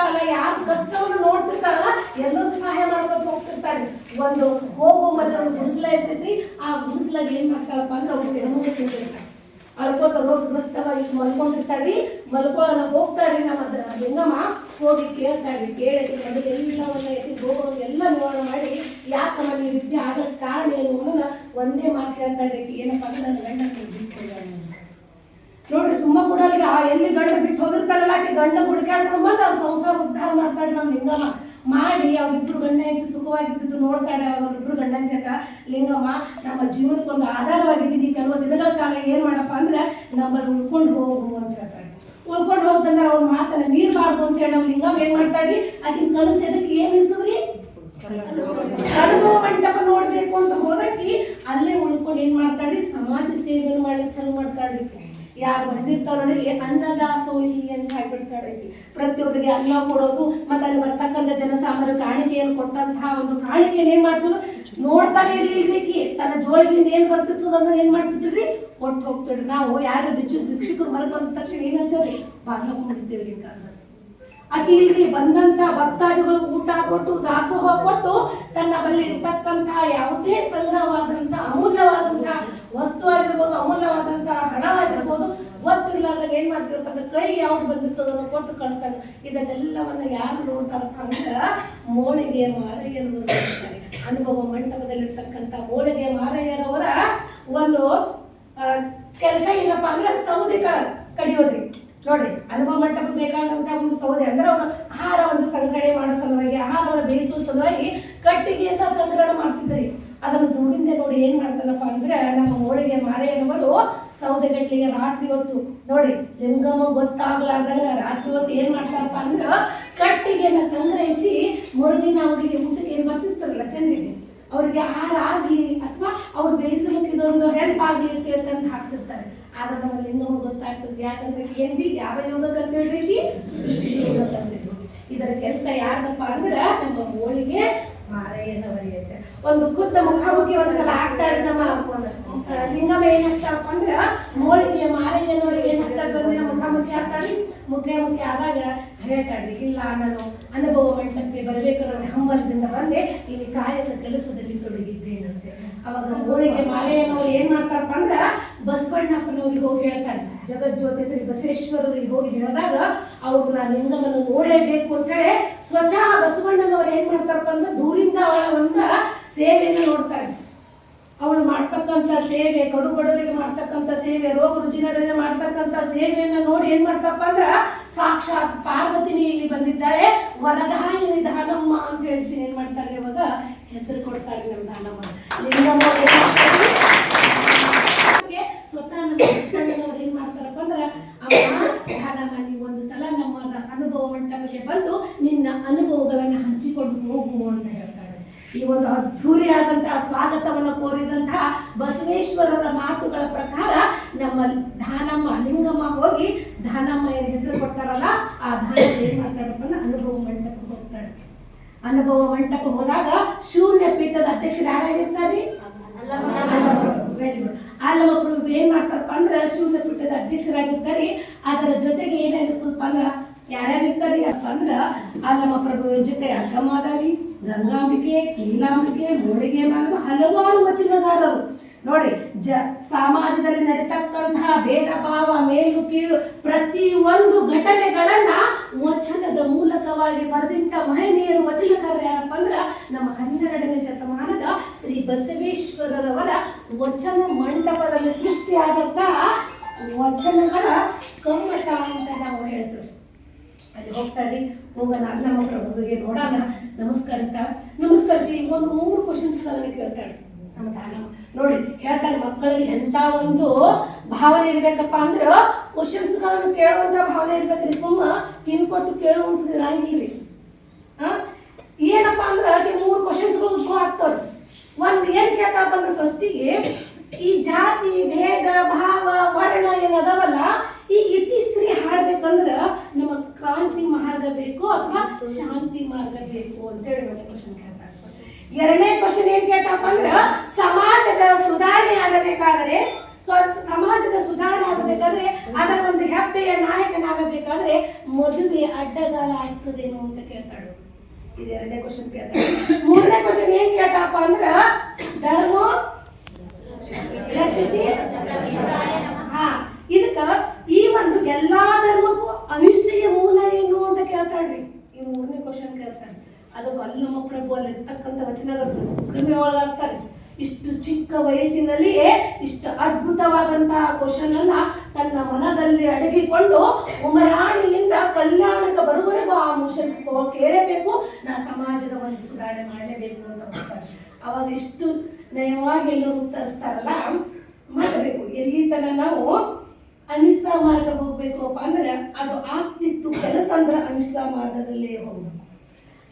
ಹೋಗ್ತಿರ್ತಾರಲ್ಲ ಯಾರ ಕಷ್ಟವನ್ನು ನೋಡ್ತಿರ್ತಾರಲ್ಲ ಎಲ್ಲರಿಗೂ ಸಹಾಯ ಮಾಡ್ಕೊತ ಹೋಗ್ತಿರ್ತಾರೆ. ಒಂದು ಹೋಗು ಮತ್ತೆ ಒಂದು ಗುಡಿಸಲ ಇರ್ತೈತಿ, ಆ ಗುಡಿಸಲಾಗ ಏನ್ ಮಾಡ್ತಾರಪ್ಪ ಅಂದ್ರೆ ಅವ್ರು ಹೆಣ್ಮಗು ತಿಂತಿರ್ತಾರೆ. ಅಳ್ಕೋತ ರೋಗಗ್ರಸ್ತವಾಗಿ ಮಲ್ಕೊಂಡಿರ್ತಾಳ್ರಿ ಮಲ್ಕೊಳ್ಳೋಣ ಹೋಗ್ತಾರೆ ನಮ್ಮ ಅದ್ರ ಹೆಂಗಮ್ಮ ಹೋಗಿ ಕೇಳ್ತಾಳ್ರಿ ಕೇಳಿ ಮೊದಲು ಎಲ್ಲವನ್ನ ಎತ್ತಿ ಹೋಗೋ ಎಲ್ಲ ನಿವಾರಣೆ ಮಾಡಿ, ಯಾಕಮ್ಮ ಈ ರೀತಿ ಆಗಕ್ಕೆ ಕಾರಣ ಏನು ಅನ್ನೋದನ್ನ ಒಂದೇ ಮಾತು ಹೇಳ್ತಾಳ್ರಿ ಏನಪ್ಪ ಅಂದ್ರೆ ನನ್ನ ಗಂಡ. ನೋಡ್ರಿ ಸುಮ್ಮ ಅಲ್ಲಿ ಆ ಎಲ್ಲಿ ಗಂಡ ಬಿಟ್ಟು ಹೋಗಿರ್ತಾರಲ್ಲ ಆಕೆ ಗಂಡ ಹುಡುಕಾಡ್ಕೊಂಡು ಬಂದು ಅವ್ರ ಸಂಸಾರ ಉದ್ಧಾರ ಮಾಡ್ತಾಳೆ ನಮ್ಮ ಲಿಂಗಮ್ಮ. ಮಾಡಿ, ಅವ್ರಿಬ್ರು ಗಂಡ ಹೆಂಡತಿ ಸುಖವಾಗಿದ್ದು ನೋಡ್ತಾಳೆ ಅವ್ರಿಬ್ರು ಗಂಡ ಅಂತ ಲಿಂಗಮ್ಮ, ನಮ್ಮ ಜೀವನಕ್ಕೆ ಒಂದು ಆಧಾರವಾಗಿದ್ದೀನಿ ಕೆಲವು ದಿನಗಳ ಕಾಲ ಏನ್ ಮಾಡಪ್ಪ ಅಂದ್ರೆ ನಮ್ಮಲ್ಲಿ ಉಳ್ಕೊಂಡು ಹೋಗು ಅಂತ ಹೇಳ್ತಾಳೆ ಉಳ್ಕೊಂಡು ಹೋಗ್ತಂದ್ರೆ ಅವ್ರ ಮಾತನ್ನ ನೀರ್ಬಾರ್ದು ಅಂತ ಹೇಳಿ ನಮ್ಮ ಲಿಂಗಮ್ಮ ಏನ್ ಮಾಡ್ತಾಳಿ ಆಕಿನ ಕನಸು ಏನ್ ಇರ್ತದ್ರಿ? ಮಂಟಪ ನೋಡಬೇಕು ಅಂತ ಹೋದಕ್ಕಿ ಅಲ್ಲೇ ಉಳ್ಕೊಂಡು ಏನ್ ಮಾಡ್ತಾಳ್ರಿ? ಸಮಾಜ ಸೇವೆಯನ್ನು ಮಾಡ್ಲಿಕ್ಕೆ ಚಾಲು ಮಾಡ್ತಾಳ್ರಿ. ಯಾರು ಬಂದಿರ್ತಾರವರಿಗೆ ಅನ್ನದಾಸೋಹಿ ಅಂತ ಹೇಳ್ಬಿಡ್ತಾಳೆ ಆಕಿ. ಪ್ರತಿಯೊಬ್ಬರಿಗೆ ಅನ್ನ ಕೊಡೋದು, ಮತ್ತೆ ಅಲ್ಲಿ ಬರ್ತಕ್ಕಂಥ ಜನಸಾಮಾನ್ಯ ಕಾಣಿಕೆಯನ್ನು ಕೊಟ್ಟಂತಹ ಒಂದು ಕಾಣಿಕೆಯನ್ನು ಏನ್ ಮಾಡ್ತದ? ನೋಡ್ತಾನೆ ಇರ್ಲಿಕ್ಕೆ ತನ್ನ ಜೋಳದಿಂದ ಏನ್ ಬರ್ತಿರ್ತದ ಅಂದ್ರೆ ಏನ್ ಮಾಡ್ತಿದ್ರಿ ಕೊಟ್ಟು ಹೋಗ್ತೀವಿ ನಾವು ಯಾರು ಬಿಚ್ಚು, ಭಿಕ್ಷಕರು ಮರಕ್ ಬಂದ ತಕ್ಷಣ ಏನಂತೇವ್ರಿ ಬಾಗಿಲ ಕುಂಡಿರ್ತೇವ್ರಿ ಕಾರಣ ಆಕೆ ಇಲ್ರಿ ಬಂದಂತ ಭಕ್ತಾದಿಗಳು ಊಟ ಕೊಟ್ಟು, ದಾಸೋಹ ಕೊಟ್ಟು, ತನ್ನ ಬಳಿ ಇರ್ತಕ್ಕಂತಹ ಯಾವುದೇ ಸಂಗ್ರಹವಾದಂತಹ, ಅಮೂಲ್ಯವಾದಂತಹ ವಸ್ತು ಆಗಿರ್ಬೋದು ಅಮೂಲ್ಯವಾದಂತಹ ಹಣವಾಗಿರ್ಬೋದು ಗೊತ್ತಿರ್ಲಾರ್ದಾಗ ಏನ್ ಅಂದ್ರೆ ಕೈಗೆ ಯಾವ್ದು ಬಂದಿರ್ತದನ್ನ ಕೊಟ್ಟು ಕಳಿಸ್ತಾರೆ ಇದನ್ನೆಲ್ಲವನ್ನ ಯಾರು ನೋಡ್ತಾರಪ್ಪ ಅಂದ್ರೆ ಮೋಳಿಗೆ ಮಾರಯ್ಯನವರು ನೋಡ್ತಾರೆ. ಅನುಭವ ಮಂಟಪದಲ್ಲಿರ್ತಕ್ಕಂಥ ಮೋಳಿಗೆ ಮಾರಯ್ಯನವರ ಒಂದು ಕೆಲಸ ಏನಪ್ಪ ಅಂದ್ರೆ ಸೌದೆ ಕಡಿಯೋದ್ರಿ. ನೋಡಿ, ಅನುಭವ ಮಂಟಪಕ್ಕೆ ಬೇಕಾದಂತ ಒಂದು ಸೌದೆ ಅಂದ್ರೆ ಅವರು ಆಹಾರ ಒಂದು ಸಂಗ್ರಹಣೆ ಮಾಡೋ ಸಲುವಾಗಿ, ಆಹಾರವನ್ನು ಬೇಯಿಸುವ ಸಲುವಾಗಿ ಕಟ್ಟಿಗೆಯಿಂದ ಸಂಗ್ರಹಣೆ ಮಾಡ್ತಿದ್ರಿ. ಅದನ್ನು ದೂರಿಂದ ನೋಡಿ ಏನ್ ಮಾಡ್ತಾರಪ್ಪ ಅಂದ್ರೆ ನಮ್ಮ ಹೋಳಿಗೆ ಮಾರೆಯನವರು ಸೌದೆಗಟ್ಲಿಗೆ ರಾತ್ರಿ ಹೊತ್ತು. ನೋಡಿ, ಲಿಂಗಮ್ಮ ಗೊತ್ತಾಗ್ಲಾರ್ದಂಗ ರಾತ್ರಿ ಹೊತ್ತು ಏನ್ ಮಾಡ್ತಾರಪ್ಪ ಅಂದ್ರೆ ಕಟ್ಟಿಗೆಯನ್ನ ಸಂಗ್ರಹಿಸಿ ಮರುದಿನ ಅವರಿಗೆ ಊಟಕ್ಕೆ ಏನ್ ಮಾಡ್ತಿರ್ತಾರಲ್ಲ ಚಂದ್ರಿಗೆ ಅವ್ರಿಗೆ ಆಹಾರ ಆಗ್ಲಿ ಅಥವಾ ಅವ್ರು ಬೇಯಿಸಲಿಕ್ಕೆ ಇದೊಂದು ಹೆಲ್ಪ್ ಆಗ್ಲಿ ಅಂತ ಹೇಳ್ತಂದು ಹಾಕ್ತಿರ್ತಾರೆ. ಆದ್ರೆ ನಮ್ಮ ಲಿಂಗಮ್ಮ ಗೊತ್ತಾಗ್ತದೆ. ಯಾಕಂದ್ರೆ ಏನ್ರಿ ಯಾವ ಯೋಗ ಅಂತ ಹೇಳ್ರಿ ಇಲ್ಲಿ? ಕೃಷಿ ಯೋಗದ ಅಂತ ಹೇಳ್ರಿ. ಇದರ ಕೆಲಸ ಯಾರ್ದಪ್ಪ ಅಂದ್ರೆ ನಮ್ಮ ಹೋಳಿಗೆ ಮಾರಯ್ಯನವರಿಗೆ ಒಂದು ಖುದ್ದ ಮುಖಾಮುಖಿ ಒಂದ್ಸಲ ಆಗ್ತಾಳೆ ನಮ್ಮ ಲಿಂಗಮ್ಮ ಏನಾಗ್ತಾರಪ್ಪ ಅಂದ್ರೆ, ಮೋಳಿಗೆ ಮಾರಯ್ಯನವರಿಗೆ ಏನಾಗ್ತಾಳೆ ಬಂದಿನ ಮುಖಾಮುಖಿ ಮುಖ್ಯ ಮುಖಾಮುಖಿ ಆದಾಗ ಹೇಳ್ತಾಳ್ರಿ ಇಲ್ಲ ನಾನು ಅನುಭವ ಮಂಟಪಕ್ಕೆ ಬರಬೇಕು ಅನ್ನೋ ಹಂಬಲದಿಂದ ಬಂದೆ, ಇಲ್ಲಿ ಕಾಯಕ ಕೆಲಸದಲ್ಲಿ ತೊಡಗಿದ್ದೇನಂತೆ ಅವಾಗ ಮೋಳಿಗೆ ಮಾರಯ್ಯನವ್ರು ಏನ್ ಮಾಡ್ತಾರಪ್ಪ ಅಂದ್ರ, ಬಸವಣ್ಣಪ್ಪನವ್ರಿಗೆ ಹೋಗಿ ಹೇಳ್ತಾರೆ ಜಗಜ್ಯೋತಿ ಶ್ರೀ ಬಸವೇಶ್ವರರಿಗೆ ಹೋಗಿ ಹೇಳಿದಾಗ ಅವ್ರು ನಾನು ಲಿಂಗವನ್ನು ನೋಡಲೇಬೇಕು ಅಂತ ಹೇಳಿ, ಸ್ವತಃ ಬಸವಣ್ಣನವ್ರು ಏನ್ ಮಾಡ್ತಾರಪ್ಪ ಅಂದ್ರೆ, ದೂರಿಂದ ಅವಳ ಒಂದು ಸೇವೆಯನ್ನು ನೋಡ್ತಾರೆ. ಅವಳು ಮಾಡ್ತಕ್ಕಂಥ ಸೇವೆ ಕಡು ಬಡವರಿಗೆ ಮಾಡ್ತಕ್ಕಂಥ ಸೇವೆ ರೋಗ ರುಜಿನರಿಗೆ ಮಾಡ್ತಕ್ಕಂಥ ಸೇವೆಯನ್ನು ನೋಡಿ ಏನು ಮಾಡ್ತಪ್ಪ ಅಂದ್ರ, ಸಾಕ್ಷಾತ್ ಪಾರ್ವತಿನಿ ಇಲ್ಲಿ ಬಂದಿದ್ದಾಳೆ ವರದಾಯಿನಿ ದಾನಮ್ಮ ಅಂತ ಹೇಳಿ ಏನು ಮಾಡ್ತಾರೆ ಇವಾಗ, ಹೆಸರು ಕೊಡ್ತಾರೆ ನಮ್ಮ ದಾನಮ್ಮ. ಲಿಂಗಮ್ಮ? ಸ್ವತಃ ನಮ್ಮ ಹೆಸರು ಏನು ಮಾಡ್ತಾರಪ್ಪ ಅಂದ್ರೆ, ಅಮ್ಮ ದಾನಮ್ಮ ನೀವು ಒಂದು ಸಲ ನಮ್ಮ ಅನುಭವ ಮಂಟಪಕ್ಕೆ ಬಂದು ನಿನ್ನ ಅನುಭವಗಳನ್ನು ಹಂಚಿಕೊಂಡು ಹೋಗು ಅಂತ ಹೇಳ್ತಾಳೆ ಈ ಒಂದು ಅದ್ಧೂರಿಯಾದಂತಹ ಸ್ವಾಗತವನ್ನು ಕೋರಿದಂತಹ ಬಸವೇಶ್ವರರ ಮಾತುಗಳ ಪ್ರಕಾರ ನಮ್ಮ ಧಾನಮ್ಮ ಲಿಂಗಮ್ಮ ಹೋಗಿ ಧಾನಮ್ಮ ಏನ್ ಹೆಸರು ಕೊಡ್ತಾರಲ್ಲ, ಆ ಧಾನಮ್ಮ ಏನ್ ಮಾಡ್ತಾರಪ್ಪ ಅನುಭವ ಮಂಟಪಕ್ಕೆ ಹೋಗ್ತಾಳೆ. ಅನುಭವ ಮಂಟಪ ಹೋದಾಗ ಶೂನ್ಯ ಪೀಠದ ಅಧ್ಯಕ್ಷರು ಯಾರಾಗಿರ್ತಾರೆ? ವೆರಿ ಗುಡ್ ಆಲಮ್ಮ ಏನ್ ಮಾಡ್ತಾರಪ್ಪ ಅಂದ್ರೆ ಶೂನ್ಯ ಪೀಠದ ಅಧ್ಯಕ್ಷರಾಗಿರ್ತಾರೆ. ಅದರ ಜೊತೆಗೆ ಏನಾಗಿರ್ತದಪ್ಪ ಅಂದ್ರ ಯಾರ್ಯಾರಿರ್ತಾರೆ ಅಂತ ಅಂದ್ರ ಪ್ರಭು ಜೊತೆ ಅಕ್ಕಮಾದಾವಿ ಗಂಗಾಂಬಿಕೆ ಕೀಲಾಂಬಿಕೆ ಮೋಳಿಗೆ ಮಾನವ ಹಲವಾರು ವಚನಗಾರರು. ನೋಡಿ, ಜ, ಸಮಾಜದಲ್ಲಿ ನಡೀತಕ್ಕಂತಹ ಭೇದ ಭಾವ ಮೇಲು ಕೀಳು ಪ್ರತಿ ಒಂದು ಘಟನೆಗಳನ್ನ ವಚನದ ಮೂಲಕವಾಗಿ ಬರೆದಿಂತ ಮಹನೀಯರು ವಚನಕಾರರು ಯಾರಪ್ಪ ಅಂದ್ರ ನಮ್ಮ ಹನ್ನೆರಡನೇ ಶತಮಾನದ ಶ್ರೀ ಬಸವೇಶ್ವರರವರ ವಚನ ಮಂಟಪದಲ್ಲಿ ಸೃಷ್ಟಿಯಾದಂತಹ ವಚನಗಳ ಕಮ್ಮಟ ಅಂತ ನಾವು ಹೇಳ್ತೇವೆ. ಅಲ್ಲಿ ಹೋಗ್ತಾಳ್ರಿ ಹೋಗೋಣ ಅಲ್ಲಮ್ಮ ಪ್ರಭುಗೆ ನೋಡೋಣ, ನಮಸ್ಕಾರ ನಮಸ್ಕಾರ ಒಂದು ಮೂರು ಕ್ವಶನ್ಸ್ಗಳನ್ನ ಕೇಳ್ತಾಳೆ ನಮ್ಮ ದಾನ ನೋಡಿ ಹೇಳ್ತಾರೆ ಮಕ್ಕಳಲ್ಲಿ ಎಂತ ಒಂದು ಭಾವನೆ ಇರ್ಬೇಕಪ್ಪ ಅಂದ್ರೆ ಕ್ವಶನ್ಸ್ಗಳನ್ನು ಕೇಳುವಂತ ಭಾವನೆ ಇರ್ಬೇಕ್ರಿ ಸುಮ್ಮ ತಿನ್ಕೊಟ್ಟು ಕೇಳುವಂಥದ್ದು ಆ? ಏನಪ್ಪಾ ಅಂದ್ರೆ ಅದಕ್ಕೆ ಮೂರು ಕ್ವಶನ್ಸ್ಗಳು ಉದ್ಭವ ಆಗ್ತವ್ರಿ. ಒಂದು ಏನ್ ಕೇಳ್ತಾರಪ್ಪ ಅಂದ್ರೆ ಫಸ್ಟಿಗೆ ಈ ಜಾತಿ, ಭೇದ, ಭಾವ, ವರ್ಣ ಏನದವಲ್ಲ, ಈ ಇತಿಶ್ರೀ ಹಾಡ್ಬೇಕಂದ್ರ ನಮ್ಮ ಕ್ರಾಂತಿ ಮಾರ್ಗ ಬೇಕು ಅಥವಾ ಶಾಂತಿ ಮಾರ್ಗ ಬೇಕು ಅಂತ ಹೇಳಿ ಕ್ವಶನ್ ಎರಡನೇ ಕ್ವಶನ್ ಏನ್ ಕೇಳ್ತಪ್ಪ ಅಂದ್ರ, ಸಮಾಜದ ಸುಧಾರಣೆ ಆಗಬೇಕಾದರೆ ಸಮಾಜದ ಸುಧಾರಣೆ ಆಗಬೇಕಾದ್ರೆ, ಅದರ ಒಂದು ಹೆಬ್ಬೆಯ ನಾಯಕನಾಗಬೇಕಾದ್ರೆ ಮದುವೆ ಅಡ್ಡಗಾಲ ಆಗ್ತದೇನು ಅಂತ ಕೇಳ್ತಾಳು. ಇದು ಎರಡನೇ ಕ್ವಶನ್ ಕೇಳ್ತಾಳೆ. ಮೂರನೇ ಕ್ವಶನ್ ಏನ್ ಕೇಳ್ತಪ್ಪ ಅಂದ್ರ, ಧರ್ಮ ಹಾ, ಇದಕ್ಕ ಈ ಒಂದು ಎಲ್ಲಾ ಧರ್ಮಕ್ಕೂ ಅಹಿಂಸೆಯ ಮೂಲ ಏನು ಅಂತ ಕೇಳ್ತಾಳ್ರಿ. ಈ ಮೂರನೇ ಕ್ವಶನ್ ಕೇಳ್ತಾಳೆ ಅದಕ್ಕೆ ಅಲ್ಲಮ್ಮ ಪ್ರಭು ಅಲ್ಲಿ ಇರ್ತಕ್ಕಂಥ ವಚನಗಳು ಕೃಮಿ ಒಳಗಾಗ್ತಾರೆ ಇಷ್ಟು ಚಿಕ್ಕ ವಯಸ್ಸಿನಲ್ಲಿಯೇ ಇಷ್ಟು ಅದ್ಭುತವಾದಂತಹ ಕ್ವಶನ್ ಅನ್ನ ತನ್ನ ಮನದಲ್ಲಿ ಅಡಗಿಕೊಂಡು ಉಮರಾಣಿಯಿಂದ ಕಲ್ಯಾಣಕ್ಕೆ ಬರುವವರೆಗೂ ಆ ಮುಷನ್ ಕೇಳಬೇಕು, ನಾ ಸಮಾಜದ ಒಂದು ಸುಧಾರಣೆ ಮಾಡಲೇಬೇಕು ಅಂತ ಹೋಗ್ತಾರೆ ಅವಾಗ ಇಷ್ಟು ನಯವಾಗಿ ಎಲ್ಲರೂ ಉತ್ತರಿಸ್ತಾರಲ್ಲ, ಮಾಡಬೇಕು. ಎಲ್ಲಿ ತನಕ ನಾವು ಅಹಿಂಸಾ ಮಾರ್ಗ ಹೋಗ್ಬೇಕಪ್ಪ ಅಂದ್ರೆ ಅದು ಆಗ್ತಿತ್ತು ಕೆಲಸ ಅಂದ್ರೆ ಅಹಿಂಸಾ ಮಾರ್ಗದಲ್ಲೇ ಹೋಗ್ಬೇಕು.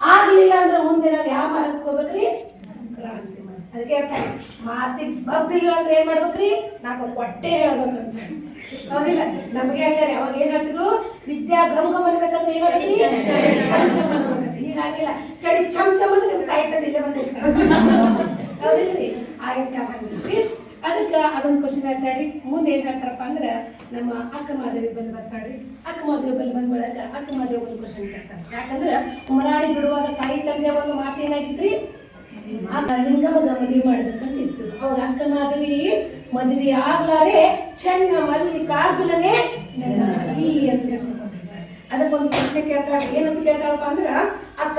ಆಗ್ಲಿಲ್ಲ ಅಂದ್ರೆ ಮುಂದೆ ನಾವು ಯಾವ ಮಾರ್ಗಕ್ಕೆ ಹೋಗ್ಬೇಕ್ರಿ. ಅದಕ್ಕೆ ಮಾತಿ ಮಾತಿಗೆ ಬಗ್ಲಿಲ್ಲ ಅಂದ್ರೆ ಏನ್ ಮಾಡ್ಬೇಕ್ರಿ? ನಾಲ್ಕು ಹೊಟ್ಟೆ ಹೇಳ್ಬೇಕಂತ. ಹೌದಿಲ್ಲ? ನಮ್ಗೆ ಹೇಳ್ತಾರೆ ಅವಾಗ ಏನ್ ಹೇಳ್ತಿದ್ರು? ವಿದ್ಯಾ ಗಂಗ ಬರ್ಬೇಕಂದ್ರೆ ಏನ್ ಹೇಳ್ತೀರಿ ಹೀಗಾಗಿಲ್ಲ ಚಮ್ ಚಮ್ ಚಮ್ ಅಂದ್ರೆ ನಿಮ್ ತಾಯಿ ತಂದೆ ಬಂದಿರ್ತಾರೆ. ಹೌದಿಲ್ರಿ? ಆಗಿನ ಕಾಲ ಅದಕ್ಕೆ ಅದೊಂದು ಕ್ವಶನ್ ಹೇಳ್ತಾಳ್ರಿ ಮುಂದೆ ಏನು ಹೇಳ್ತಾರಪ್ಪ ಅಂದ್ರೆ, ನಮ್ಮ ಅಕ್ಕ ಮಾದರಿ ಬಂದು ಬರ್ತಾಳ್ರಿ. ಅಕ್ಕ ಮಾದರಿ ಬಂದು ಬಂದ ಅಕ್ಕ ಮಾದರಿ ಒಂದು ಕ್ವಶನ್ ಕೇಳ್ತಾರೆ. ಯಾಕಂದ್ರೆ ಮರಾಡಿ ಬಿಡುವಾಗ ತಾಯಿ ತಂದೆ ಒಂದು ಮಾತು ಏನಾಗಿದ್ರಿ ಆಗ ಲಿಂಗಮಗ ಮದುವೆ ಮಾಡ್ಬೇಕಂತ ಇತ್ತು ಅವಾಗ ಅಕ್ಕ ಮಾದರಿ ಮದುವೆ ಆಗ್ಲಾರೆ ಚೆನ್ನ ಮಲ್ಲಿಕಾರ್ಜುನನೇ ನನ್ನ ಪತಿ ಅಂತ ಹೇಳ್ಕೊಂಡಿರ್ತಾರೆ ಅದಕ್ಕೊಂದು ಪ್ರಶ್ನೆ ಕೇಳ್ತಾಳೆ ಏನಂತ ಕೇಳ್ತಾಳಪ್ಪ ಅಂದ್ರೆ, ಅಕ್ಕ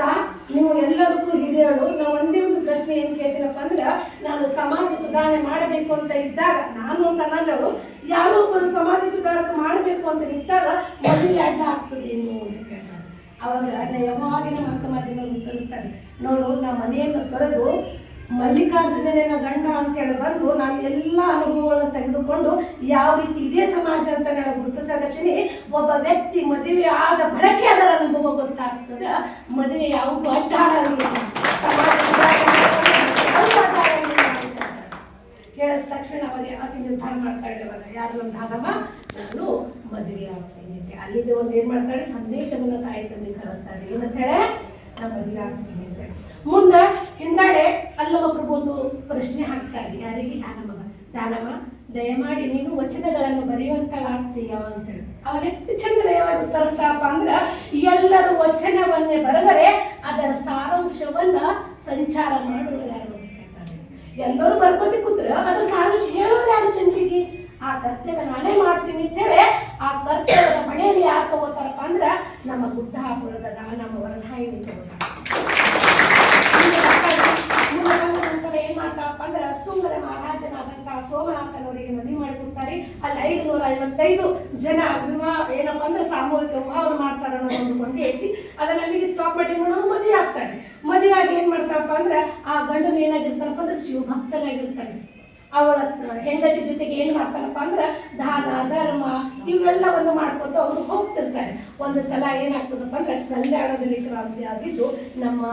ನೀವು ಎಲ್ಲದಕ್ಕೂ ಹಿರಿಯರು, ನಾವು ಒಂದೇ ಒಂದು ಪ್ರಶ್ನೆ ಏನು ಕೇಳ್ತೀನಪ್ಪ ಅಂದ್ರೆ, ನಾನು ಸಮಾಜ ಸುಧಾರಣೆ ಮಾಡಬೇಕು ಅಂತ ಇದ್ದಾಗ, ನಾನು ಅಂತ ನಾನು ಯಾರೋ ಒಬ್ಬರು ಸಮಾಜ ಸುಧಾರಕ ಮಾಡಬೇಕು ಅಂತ ಇದ್ದಾಗ ಮದುವೆ ಅಡ್ಡ ಆಗ್ತದೆ ಏನು ಅಂತ ಅವಾಗ ನನ್ನ ಯಾವಾಗಿನ ಅಕ್ಕ ಮಾತಿನಲ್ಲಿ ಉತ್ತರಿಸ್ತಾರೆ. ನೋಡು ನಮ್ಮ ಮನೆಯನ್ನು ತೊರೆದು ಮಲ್ಲಿಕಾರ್ಜುನನೇ ಗಂಡ ಅಂತ ಹೇಳಿ ಬಂದು ನಾನು ಎಲ್ಲ ಅನುಭವಗಳನ್ನು ತೆಗೆದುಕೊಂಡು ಯಾವ ರೀತಿ ಇದೇ ಸಮಾಜ ಅಂತ ನಾನು ಗುರುತಿಸಕತ್ತೀನಿ ಒಬ್ಬ ವ್ಯಕ್ತಿ ಮದುವೆ ಆದ ಬಳಕೆ ಅದರ ಅನುಭವ ಗೊತ್ತಾಗ್ತದೆ ಮದುವೆ ಯಾವುದು ಅಡ್ಡ ಆಗಂಗಿಲ್ಲ. ಸಮಾಜ ಸುಧಾರಣೆ ಯಾವುದು ಅಡ್ಡ ಆಗಂಗಿಲ್ಲ ಅಂತ. ಹೇಳಿದ ತಕ್ಷಣ ಅವರಿಗೆ ಆಕೆ ನಿರ್ಧಾರ ಮಾಡ್ತಾಳೆ ಅವಾಗ ಯಾರು ಒಂದು ಆಗಮ್ಮ ನಾನು ಮದುವೆ ಆಗ್ತೀನಿ ಅಂತ ಅಲ್ಲಿದೆ ಒಂದು ಏನ್ ಮಾಡ್ತಾಳೆ ಸಂದೇಶವನ್ನು ತಾಯಿ ತಂದೆ ಕಳಿಸ್ತಾಳೆ ಏನಂತ ಹೇಳಿ ನಾ ಮದುವೆ ಆಗ್ತೀನಿ ಅಂತ ಹೇಳಿ ಮುಂದೆ ಹಿಂದಾಡೆ ಅಲ್ಲವ ಪ್ರಭು ಒಂದು ಪ್ರಶ್ನೆ ಹಾಕ್ತಾರೆ ಯಾರಿಗೆ ದಾನಮಗ ದಾನಮ್ಮ ದಯಮಾಡಿ ನೀನು ವಚನಗಳನ್ನು ಬರೆಯುವಂತಳಾಗ್ತೀಯ ಅಂತೇಳಿ. ಅವಳು ಎಷ್ಟು ಚಂದ ಲಯವಾಗಿ ಉತ್ತರಿಸ್ತಾಪ ಅಂದ್ರೆ, ಎಲ್ಲರೂ ವಚನವನ್ನೇ ಬರೆದರೆ ಅದರ ಸಾರಾಂಶವನ್ನ ಸಂಚಾರ ಮಾಡುವ ಯಾರು ಎಲ್ಲರೂ ಬರ್ಕೋತಿ ಕೂತ್ರೆ ಅದು ಸಾರಾಂಶ ಹೇಳೋರು ಯಾರು ಜನರಿಗೆ? ಆ ಕರ್ತವ್ಯ ನಾನೇ ಮಾಡ್ತೀನಿ ಅಂತೇಳಿ ಆ ಕರ್ತವ್ಯದ ಮನೆಯಲ್ಲಿ ಯಾರು ತಗೋತಾರಪ್ಪ ಅಂದ್ರೆ, ನಮ್ಮ ಗುಡ್ಡಾಪುರದ ನಮ್ಮ ವರದಾಯಿನಿ ತಗೋತಾರೆ ಮುಂದೆ ಬರ್ತಾರೆ. ಮುಂದೆ ಬಂದ ನಂತರ ಏನ್ ಮಾಡ್ತಾರಪ್ಪ ಅಂದ್ರೆ ಸುಂಗದ ಮಹಾರಾಜನಾದಂತಹ ಸೋಮನಾಥನವರಿಗೆ ಮದುವೆ ಮಾಡಿಕೊಡ್ತಾರೆ ಅಲ್ಲಿ ಐದು ಐವತ್ತೈದು ಜನ ವಿವಾಹ ಏನಪ್ಪ ಅಂದ್ರೆ ಸಾಮೂಹಿಕ ವಿವಾಹವನ್ನು ಮಾಡ್ತಾರೆ ಅನ್ನೋ ಒಂದು ಕೊಂಡಿ ಐತಿ ಅದನ್ನ ಅಲ್ಲಿಗೆ ಸ್ಟಾಪ್ ಮಾಡಿ ಮಾಡೋ ಮಾಡೋದು ಮದುವೆ ಆಗ್ತಾನೆ ಮದುವೆ ಆಗಿ ಏನ್ ಮಾಡ್ತಾರಪ್ಪ ಅಂದ್ರೆ ಆ ಗಂಡನ ಏನಾಗಿರ್ತಾನಪ್ಪ ಅಂದ್ರೆ ಶಿವಭಕ್ತನಾಗಿರ್ತಾನೆ. ಅವಳ ಹೆಂಡತಿ ಜೊತೆಗೆ ಏನ್ ಮಾಡ್ತಾನಪ್ಪ ಅಂದ್ರೆ ದಾನ, ಧರ್ಮ ಇವೆಲ್ಲವನ್ನು ಮಾಡ್ಕೊತ ಅವ್ರು ಹೋಗ್ತಿರ್ತಾರೆ. ಒಂದು ಸಲ ಏನಾಗ್ತದಪ್ಪ ಅಂದ್ರೆ ಕಲ್ಯಾಣದಲ್ಲಿ ಕ್ರಾಂತಿ ಆಗಿದ್ದು ನಮ್ಮ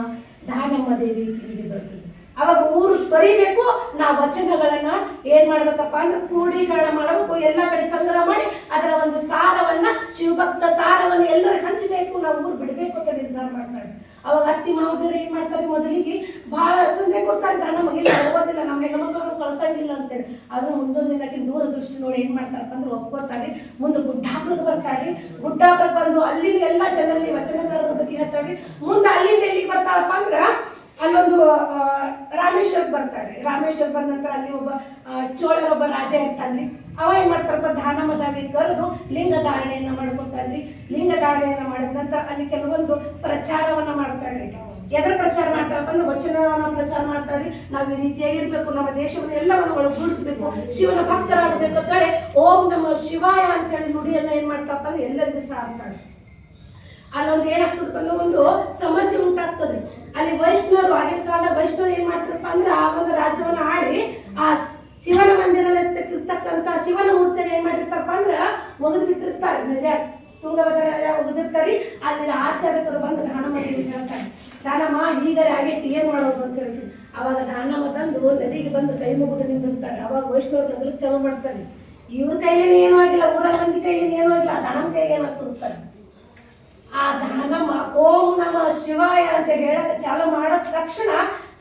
ದಾನಮ್ಮ ದೇವಿ ಬರ್ತದೆ. ಅವಾಗ ಊರು ತೊರಿಬೇಕು ನಾ ವಚನಗಳನ್ನ ಏನ್ ಮಾಡ್ಬೇಕಪ್ಪ ಅಂದ್ರೆ ಕ್ರೋಢೀಕರಣ ಮಾಡಬೇಕು, ಎಲ್ಲ ಕಡೆ ಸಂಗ್ರಹ ಮಾಡಿ ಅದರ ಒಂದು ಸಾರವನ್ನ, ಶಿವಭಕ್ತ ಸಾರವನ್ನ ಎಲ್ಲರೂ ಹಂಚಬೇಕು, ನಾವು ಊರು ಬಿಡಬೇಕು ಅಂತ ನಿರ್ಧಾರ ಮಾಡ್ತಾರೆ. ಅವಾಗ ಅತ್ತಿ ಮಾವದೇವ್ರು ಏನ್ ಮಾಡ್ತಾರೆ ಮೊದಲಿಗೆ ಬಹಳ ತೊಂದರೆ ಕೊಡ್ತಾರೆ ದಾನ ಮಗಿಲ್ಲ ಓದಿಲ್ಲ ನಮ್ಮ ಹೆಣ್ಮಕ್ಳನ್ನು ಕಳ್ಸಂಗಿಲ್ಲ ಅಂತೇಳಿ. ಆದ್ರೂ ಮುಂದೊಂದು ದಿನಕ್ಕೆ ದೂರ ದೃಷ್ಟಿ ನೋಡಿ ಏನ್ ಮಾಡ್ತಾರಪ್ಪ ಅಂದ್ರೆ ಒಪ್ಕೋತಾರೆ. ಮುಂದೆ ಗುಡ್ಡಾಪುರಕ್ಕೆ ಬರ್ತಾಳೆ ಗುಡ್ಡಾಪುರಕ್ಕೆ ಬಂದು ಅಲ್ಲಿ ಎಲ್ಲ ಜನರಲ್ಲಿ ವಚನಕಾರರ ಬಗ್ಗೆ ಹೇಳ್ತಾಳೆ ಮುಂದೆ ಅಲ್ಲಿಂದ ಎಲ್ಲಿಗೆ ಬರ್ತಾಳಪ್ಪ ಅಂದ್ರ ಅಲ್ಲೊಂದು ರಾಮೇಶ್ವರ್ ಬರ್ತಾಳೆ. ರಾಮೇಶ್ವರ ಬಂದ ನಂತರ ಅಲ್ಲಿ ಒಬ್ಬ ಚೋಳರ ಒಬ್ಬ ರಾಜ ಇರ್ತಾನ್ರಿ. ಅವ ಏನ್ ಮಾಡ್ತಾರಪ್ಪ ದಾನಮದಾವಿ ಕರೆದು ಲಿಂಗ ಧಾರಣೆಯನ್ನ ಮಾಡ್ಕೊತಾನ್ರಿ. ಲಿಂಗ ಧಾರಣೆಯನ್ನ ಮಾಡಿದ ನಂತರ ಅಲ್ಲಿ ಕೆಲವೊಂದು ಪ್ರಚಾರವನ್ನ ಮಾಡ್ತಾಳ್ರಿ. ಎದ್ರ ಪ್ರಚಾರ ಮಾಡ್ತಾರಪ್ಪ ಅಂದ್ರೆ ವಚನವನ್ನ ಪ್ರಚಾರ ಮಾಡ್ತಾಳ್ರಿ. ನಾವು ಈ ರೀತಿಯಾಗಿರ್ಬೇಕು ನಮ್ಮ ದೇಶವನ್ನು ಎಲ್ಲವನ್ನು ಒಳಗೂಡಿಸ್ಬೇಕು, ಶಿವನ ಭಕ್ತರಾಗಬೇಕು ಅಂತೇಳಿ ಓಂ ನಮ್ಮ ಶಿವಾಯ ಅಂತೇಳಿ ನುಡಿಯನ್ನ ಏನ್ ಮಾಡ್ತಾರಪ್ಪ ಅಂದ್ರೆ ಎಲ್ಲರಿಗೂ ಸಾರ್ತಾಳೆ ಅಲ್ಲೊಂದು ಏನಾಗ್ತದ ಅಂದ್ರೆ ಒಂದು ಸಮಸ್ಯೆ ಉಂಟಾಗ್ತದೆ. ಅಲ್ಲಿ ವೈಷ್ಣವರು, ಆಗಿನ ಕಾಲದ ವೈಷ್ಣವರು ಏನ್ ಮಾಡ್ತಾರಪ್ಪ ಅಂದ್ರೆ ಆ ಒಂದು ರಾಜ್ಯವನ್ನು ಆಡಿ ಆ ಶಿವನ ಮಂದಿರಲ್ಲಿ ಇರ್ತಕ್ಕಂಥ ಶಿವನ ಮೂರ್ತಿಯನ್ನು ಏನ್ ಮಾಡಿರ್ತಾರಪ್ಪ ಅಂದ್ರೆ ಒಗೆದು ಬಿಟ್ಟಿರ್ತಾರೆ ತುಂಗಭದ್ರ ಒಗದಿರ್ತಾರೆ. ಅಲ್ಲಿ ಆಚಾರ್ಯರು ಬಂದು ದೇವಿಗೆ ಹೇಳ್ತಾರೆ. ದಾನಮ್ಮ ಈಗರೆ ಆಗೈತಿ, ಏನ್ ಮಾಡೋದು ಅಂತ ತಿಳಿಸಿ ಅವಾಗ ದಾನಮ್ಮ ತಂದು ನದಿಗೆ ಬಂದು ಕೈ ಮುಗಿದು ನಿಂತಿರ್ತಾರೆ. ಅವಾಗ ವೈಷ್ಣವರು ನಗಲು ಚಲೋ ಮಾಡ್ತಾರೆ. ಇವ್ರ ಕೈಲೇನು ಏನೂ ಆಗಿಲ್ಲ, ಊರಲ್ಲಿ ಮಂದಿ ಕೈಲೇನು ಏನೂ ಆಗಿಲ್ಲ ದಾನಮ್ಮ ಕೈಗೆ ಏನಾಗ್ತಿರ್ತಾರೆ ಆ ದಾನಮ್ಮ ಓಂ ನಮ ಶಿವಾಯ ಅಂತ ಹೇಳಕ್ಕೆ ಚಾಲು ಮಾಡಿದ ತಕ್ಷಣ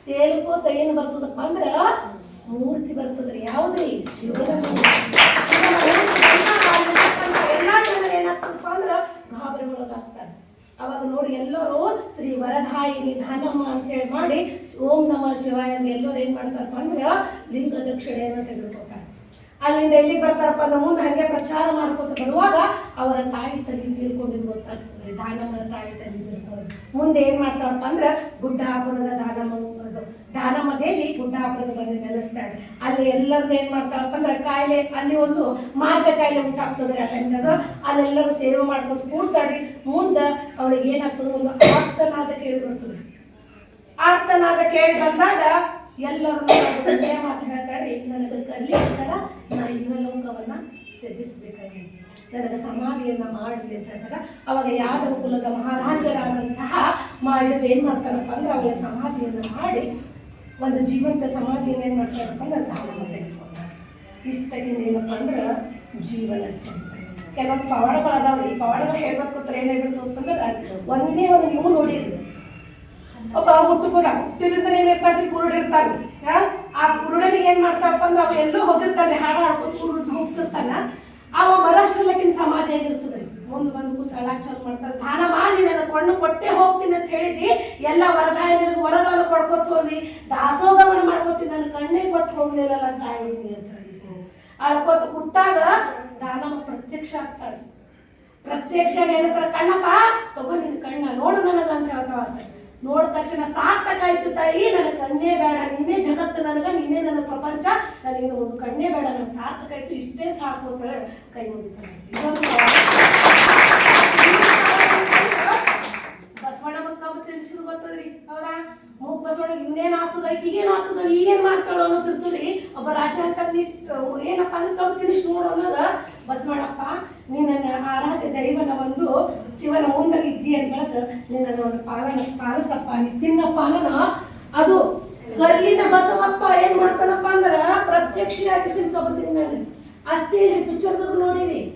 ತೇಲ್ಕೋತ ಏನು ಬರ್ತದಪ್ಪ ಅಂದ್ರೆ ಮೂರ್ತಿ ಬರ್ತದ್ರಿ. ಯಾವ್ದ್ರಿ? ಶಿವನ ಎಲ್ಲಾ ಅವಾಗ ನೋಡಿ ಎಲ್ಲರೂ ಶ್ರೀ ವರದಾಯಿನಿ ನಿಧಾನಮ್ಮ ಅಂತೇಳಿ ಮಾಡಿ ಓಂ ನಮ ಶಿವಾಯ ಎಲ್ಲರೂ ಏನ್ ಮಾಡ್ತಾರಪ್ಪ ಅಂದ್ರೆ ಲಿಂಗ ದಕ್ಷಿಣೆಯನ್ನ ತೆಗೆದುಕೊಳ್ತಾರೆ. ಅಲ್ಲಿಂದ ಎಲ್ಲಿಗೆ ಬರ್ತಾರಪ್ಪ ಅಂದ್ರೆ ಮುಂದೆ ಹಂಗೆ ಪ್ರಚಾರ ಮಾಡ್ಕೊತ ಬರುವಾಗ ಅವರ ತಾಯಿ ತಂದೆ ತೀರ್ಕೊಂಡಿದ್ದು ಗೊತ್ತಾಗ್ತದೆ. ದಾನಮ್ಮನ ತಾಯಿ ತಂದೆ ತೀರ್ಕೊಂಡು ಮುಂದೆ ಏನು ಮಾಡ್ತಾರಪ್ಪ ಅಂದ್ರೆ ಗುಡ್ಡಾಪುರದ ದಾನಮ್ಮ ಅದು ದಾನಮ್ಮ ದೇವಿ ಗುಡ್ಡಾಪುರದ ಬಂದು ನೆಲೆಸ್ತಾಳೆ ಅಲ್ಲಿ ಎಲ್ಲರೂ ಏನು ಮಾಡ್ತಾರಪ್ಪ ಅಂದ್ರೆ ಕಾಯಿಲೆ, ಅಲ್ಲಿ ಒಂದು ಮಾರ್ಗ ಕಾಯಿಲೆ ಉಂಟಾಗ್ತದೆ ಆ ಟೈಮ್ದಾಗ ಅಲ್ಲೆಲ್ಲರೂ ಸೇವೆ ಮಾಡ್ಕೊಂಡು ಕೂಡ್ತಾಳ್ರಿ. ಮುಂದೆ ಅವಳಿಗೆ ಏನಾಗ್ತದೆ? ಒಂದು ಆರ್ತನಾದ ಕೇಳಿ ಬರ್ತದೆ. ಆರ್ತನಾದ ಕೇಳಿ ಬಂದಾಗ ಎಲ್ಲರೂ ಮಾತಾಡ್ತಾಳೆ ನನಗೆ ಕಲ್ಲಿ ಅಂತಾರ. ನಾನು ಇಹಲೋಕವನ್ನ ತ್ಯಜಿಸಬೇಕಾಗಿದೆ. ನನಗೆ ಸಮಾಧಿಯನ್ನ ಮಾಡಲಿ ಅಂತ ಹೇಳ್ತಾರೆ ಅವಾಗ ಯಾದವ ಕುಲದ ಮಹಾರಾಜರಾದಂತಹ ಮಾಡಿದ್ರು ಏನು ಮಾಡ್ತಾರಪ್ಪ ಅಂದ್ರೆ ಅವಳ ಸಮಾಧಿಯನ್ನು ಮಾಡಿ ಒಂದು ಜೀವಂತ ಸಮಾಧಿಯನ್ನು ಏನು ಮಾಡ್ತಾರಪ್ಪ ಅಂದ್ರೆ ದಾನ ತೆಗೆದುಕೊಂಡ ಇಷ್ಟಾಗಿಂದ ಏನಪ್ಪ ಅಂದ್ರೆ ಜೀವನ ಚರಿತ್ರೆ. ಕೆಲವೊಂದು ಪವಾಡಗಳು ಅದಾವ್ರಿ ಈ ಪವಾಡಗಳು ಹೇಳ್ಬೇಕು ಅಂತ ಏನು ಹೇಳ್ಬೇಕು ಅಂತಂದ್ರೆ ಒಂದೇ ಒಂದು ನೀವು ನೋಡಿದ್ರಿ ಒಬ್ಬ ಹುಟ್ಟುಕೂಡ ಹುಟ್ಟಿದ್ರೆ ಏನಪ್ಪ ಅಂದ್ರೆ ಕುರುಡಿರ್ತಾರೆ ಆ? ಆ ಕುರುಡನಿಗೆ ಏನ್ ಮಾಡ್ತಾರಪ್ಪ ಅಂದ್ರೆ ಅವ ಎಲ್ಲೋ ಹೋಗಿರ್ತಾನೆ, ಹಾಡ ಹಾಡ್ಕೊಂಡು ಕುರುಡು ಹೋಗ್ತಿರ್ತಾನ ಅವ ಮರಷ್ಟಲ್ಲಕ್ಕಿನ ಸಮಾಧಿ ಆಗಿರ್ತದೆ ಮುಂದೆ ಬಂದು ಕೂತ್ ಅಳಾಕ್ ಚಾಲು ಮಾಡ್ತಾರೆ ದಾನ ಮಾಡಿ ನನ್ನ ಕಣ್ಣು ಕೊಟ್ಟೆ ಹೋಗ್ತೀನಿ ಅಂತ ಹೇಳಿದಿ, ಎಲ್ಲ ವರದಾಯನಿಗೆ ವರಗಳನ್ನು ಕೊಡ್ಕೊತ ಹೋದಿ ದಾಸೋಗವನ್ನು ಮಾಡ್ಕೋತೀನಿ ನನ್ನ ಕಣ್ಣೇ ಕೊಟ್ಟು ಹೋಗ್ಲಿಲ್ಲಲ್ಲ ತಾಯಿ ಅಂತ ಅಳ್ಕೊತ ಕೂತಾಗ ದಾನಮ್ಮ ಪ್ರತ್ಯಕ್ಷ ಆಗ್ತಾರೆ ಪ್ರತ್ಯಕ್ಷ ಏನಂತಾರ ಕಣ್ಣಪ್ಪ, ತಗೋ ನಿನ್ನ ಕಣ್ಣ, ನೋಡು ನನಗೆ ಅಂತ. ಹೇಳ್ತಾವ ನೋಡಿದ ತಕ್ಷಣ ಸಾರ್ಥಕ ಆಯ್ತು ತಾಯಿ, ನನ್ನ ಕಣ್ಣೇ ಬೇಡ, ನೀನೇ ಜಗತ್ತು ನನಗ, ನೀನೇ ನನ್ನ ಪ್ರಪಂಚ ನನಗೆ ಒಂದು ಕಣ್ಣೇ ಬೇಡ ನನಗೆ ಸಾರ್ಥಕ ಆಯ್ತು, ಇಷ್ಟೇ ಸಾಕು ಅಂತ ಹೇಳಿ ಕೈ ಮುಗಿತಾರೆ ಇದೊಂದು ಬಸವಣ್ಣ ಮಕ್ಕ ತಿಳಿಸಿದ್ ಗೊತ್ತದ್ರಿ ಹೌದಾ? ಮೂಗ್ ಬಸವಣ್ಣ ಇನ್ನೇನ್ ಆತದ, ಈಗೇನ್ ಆತದ, ಈಗೇನ್ ಮಾಡ್ತಾಳೋ ಅನ್ನೋದು ಇರ್ತದ್ರಿ ಒಬ್ಬ ರಾಜ ಅಂತ ನಿಂತ್ ಏನಪ್ಪ ಅಂದ್ರೆ ಕಬ್ಬು ತಿನಿಸ್ ನೋಡು ಅನ್ನೋದ. ಬಸವಣ್ಣಪ್ಪ ನಿನ್ನ ಆರಾಧ್ಯ ದೈವನ ಒಂದು ಶಿವನ ಮುಂದೆ ಇದ್ದಿ ಅಂತ ಹೇಳಕ್ ನಿನ್ನ ಒಂದು ಪಾಲನ, ಪಾಲಸಪ್ಪ, ನೀ ತಿನ್ನಪ್ಪ ಅದು ಕಲ್ಲಿನ ಬಸವಪ್ಪ ಏನ್ ಮಾಡ್ತಾನಪ್ಪ ಅಂದ್ರ, ಪ್ರತ್ಯಕ್ಷ ಕಬ್ಬು ತಿನ್ನ ಅಷ್ಟೇ ಇಲ್ಲಿ ಪಿಕ್ಚರ್ದಾಗ ನೋಡಿರಿ.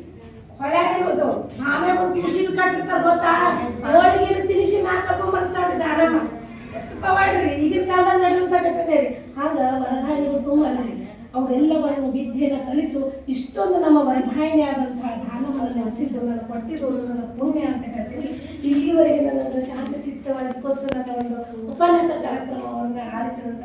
ಹೊಳೆಗಿರುವುದು ನಾವೇ ಒಂದು ಖುಷಿ ಕಟ್ಟಿರ್ತಾರ ಗೊತ್ತಾ? ಹೋಳಿಗೆ ತಿನಿಸಿ ನಾ ಕರ್ಕೊಂಡ್ ಬರ್ತಾಳೆ ದಾನಮ್ಮ ಎಷ್ಟು ಪವಾಡ್ರಿ, ಈಗಿನ ಕಾಲದಲ್ಲಿ ನಡೆದಂತ ಘಟನೆ ರೀ. ಹಾಗ ವರದಾಯಿನಿಗೂ ಸುಮ್ಮನೆ ಅವರೆಲ್ಲವನ್ನು ವಿದ್ಯೆಯನ್ನು ಕಲಿತು ಇಷ್ಟೊಂದು ನಮ್ಮ ವರದಾಯಿನಿ ಆದಂತಹ ದಾನವನ್ನು ನಡೆಸಿದ್ದು ನನ್ನ ಕೊಟ್ಟಿದ್ದು ನನ್ನ ಪುಣ್ಯ ಅಂತ ಹೇಳ್ತೀನಿ. ಇಲ್ಲಿವರೆಗೆ ನನ್ನ ಶಾಂತ ಚಿತ್ತವಾಗಿ ಕೊತ್ತು ನನ್ನ ಒಂದು ಉಪನ್ಯಾಸ ಕಾರ್ಯಕ್ರಮವನ್ನು ಆರಿಸಿದಂಥ